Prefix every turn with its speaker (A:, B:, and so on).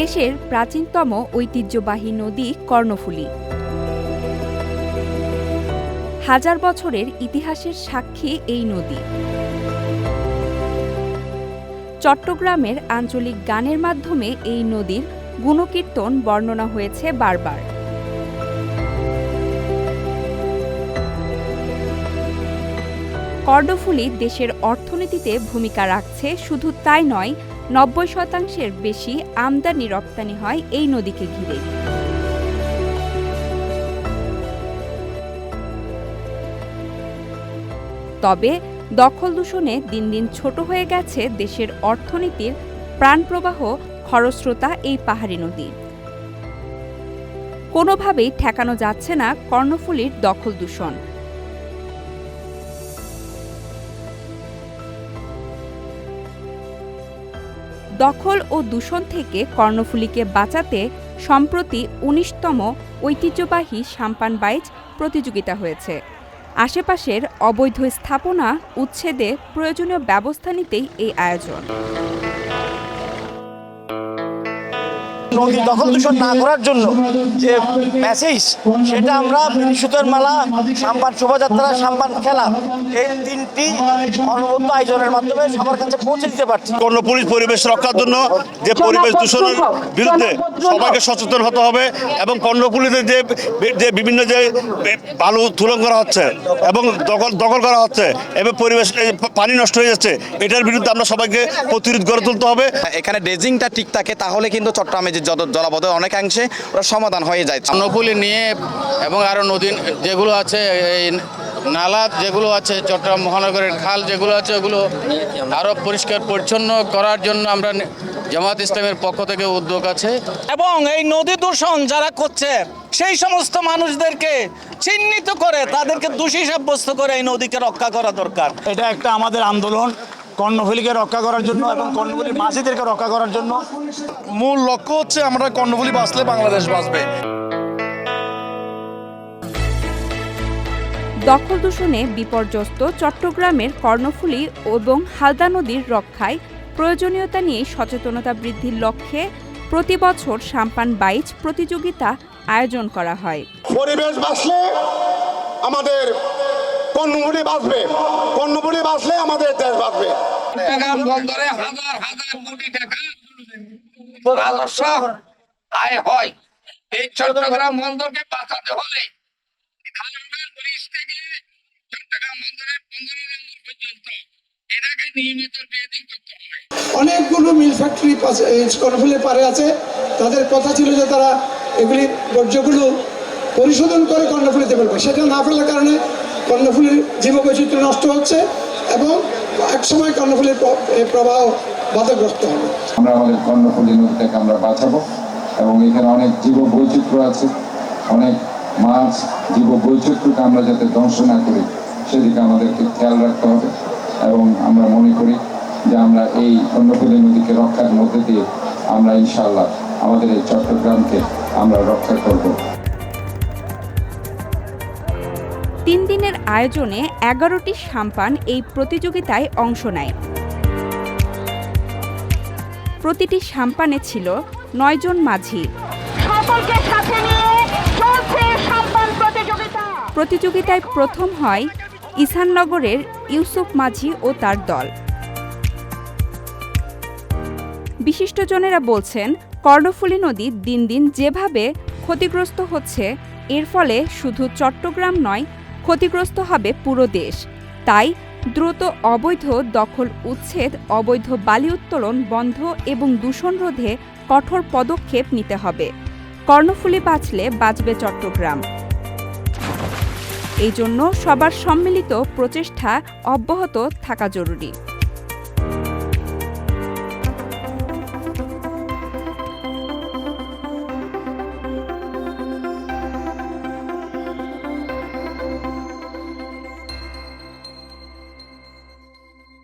A: দেশের প্রাচীনতম ঐতিহ্যবাহী নদী কর্ণফুলী। হাজার বছরের ইতিহাসের সাক্ষী এই নদী। চট্টগ্রামের আঞ্চলিক গানের মাধ্যমে এই নদীর গুণকীর্তন বর্ণনা হয়েছে বারবার। কর্ণফুলী দেশের অর্থনীতিতে ভূমিকা রাখছে শুধু তাই নয় নব্বই শতাংশের বেশি আমদানি রপ্তানি হয় এই নদীকে ঘিরে। তবে দখল দূষণে দিন দিন ছোট হয়ে গেছে দেশের অর্থনীতির প্রাণপ্রবাহ, খরস্রোতা এই পাহাড়ি নদী। কোনোভাবেই ঠেকানো যাচ্ছে না কর্ণফুলীর দখল দূষণ। দখল ও দূষণ থেকে কর্ণফুলীকে বাঁচাতে সম্প্রতি উনিশতম ঐতিহ্যবাহী সাম্পান বাইচ প্রতিযোগিতা হয়েছে। আশেপাশের অবৈধ স্থাপনা, উচ্ছেদে প্রয়োজনীয় ব্যবস্থা নিতেই এই আয়োজন।
B: নদী দখল দূষণ না করার জন্য যে মেসেজ সেটা আমরা সুতোর মেলা সাম্পান শোভাযাত্রা সাম্পান খেলা এই তিনটি অনবদ্য আয়োজনের মাধ্যমে সবার কাছে পৌঁছে দিতে পারছি।
C: কর্ণপুরীর পরিবেশ রক্ষার জন্য যে পরিবেশ দূষণের বিরুদ্ধে সবাইকে সচেতন হতে হবে এবং কর্ণপুরীতে যে যে বিভিন্ন যে বালু তুলন করা হচ্ছে এবং দখল দখল করা হচ্ছে এবং পরিবেশ পানি নষ্ট হয়ে যাচ্ছে এটার বিরুদ্ধে আমরা সবাইকে প্রতিরোধ গড়ে তুলতে হবে।
D: এখানে ড্রেজিংটা ঠিক থাকে তাহলে কিন্তু চট্টগ্রামে যে জল- জলাবদ্ধ অনেকাংশে ওরা সমাধান হয়ে যায়।
E: কর্ণফুলী নিয়ে এবং আরও নদী যেগুলো আছে এই নালা যেগুলো আছে চট্টগ্রাম মহানগরের খাল যেগুলো আছে ওগুলো আরও পরিষ্কার পরিচ্ছন্ন করার জন্য আমরা জামাত ইসলামের পক্ষ থেকে উদ্যোগ আছে।
F: এবং এই নদী দূষণ যারা করছে সেই সমস্ত মানুষদেরকে চিহ্নিত করে তাদেরকে দোষী সাব্যস্ত করে এই নদীকে রক্ষা করা দরকার।
B: এটা একটা আমাদের আন্দোলন। কর্ণফুলীকে রক্ষা করার জন্য এবং কর্ণফুলীর মাঝিদেরকে রক্ষা করার জন্য।
C: মূল লক্ষ্য হচ্ছে আমরা কর্ণফুলী বাঁচলে বাংলাদেশ বাঁচবে।
A: দখল দূষণে বিপর্যস্ত চট্টগ্রামের কর্ণফুলী এবং হালদা নদীর রক্ষায় প্রয়োজনীয়তা নিয়ে সচেতনতা বৃদ্ধির লক্ষ্যে প্রতি বছর সাম্পান বাইচ প্রতিযোগিতা আয়োজন করা হয়।
G: পরিবেশ বাঁচলে আমাদের কর্ণমূলী বাঁচবে। কর্ণমূলী বাঁচলে আমাদের দেশ বাঁচবে।
E: বন্দরে হাজার হাজার কোটি টাকা আয় হয়। এই চট্টগ্রাম বন্দরকে বাঁচাতে হলে খালঙ্গার ব্রিজ থেকে চট্টগ্রাম বন্দরের পনেরো নম্বর পর্যন্ত এটাকে নিয়মিত ড্রেজিং করতে হবে।
H: অনেকগুলো মিল ফ্যাক্টরি কর্ণফুলের পারে আছে। তাদের কথা ছিল যে তারা এগুলি বর্জ্যগুলো পরিশোধন করে কর্ণফুলিতে ফেলবে সেটা না ফেলার কারণে কর্ণফুলির জীববৈচিত্র্য নষ্ট হচ্ছে এবং একসময় কর্ণফুলির প্র- এ প্রবাহ বাধাগ্রস্ত হবে।
I: আমরা আমাদের কর্ণফুলী নদীটাকে আমরা বাঁচাবো এবং এখানে অনেক জীব বৈচিত্র্য আছে। অনেক মাছ জীব বৈচিত্র্যকে আমরা যাতে ধ্বংস না করি, সেদিকে আমাদেরকে খেয়াল রাখতে হবে এবং আমরা মনে করি যে আমরা এই কর্ণফুলী নদীকে রক্ষার মধ্যে দিয়ে আমরা ইনশাল্লাহ আমাদের এই চট্টগ্রামকে আমরা রক্ষা করব।
A: তিন দিনের আয়োজনে এগারোটি সাম্পান এই প্রতিযোগিতায় অংশ নেয়। প্রতিটি সাম্পানে ছিল নয়জন মাঝি। প্রতিযোগিতায় প্রথম হয় ইসাননগরের ইউসুফ মাঝি ও তার দল। বিশিষ্টজনেরা বলছেন কর্ণফুলী নদী দিন দিন যেভাবে ক্ষতিগ্রস্ত হচ্ছে এর ফলে শুধু চট্টগ্রাম নয় ক্ষতিগ্রস্ত হবে পুরো দেশ। তাই দ্রুত অবৈধ দখল উচ্ছেদ, অবৈধ বালি উত্তোলন বন্ধ এবং দূষণ রোধে কঠোর পদক্ষেপ নিতে হবে। কর্ণফুলী বাঁচলে বাঁচবে চট্টগ্রাম। এই জন্য সবার সম্মিলিত প্রচেষ্টা অব্যাহত থাকা জরুরি।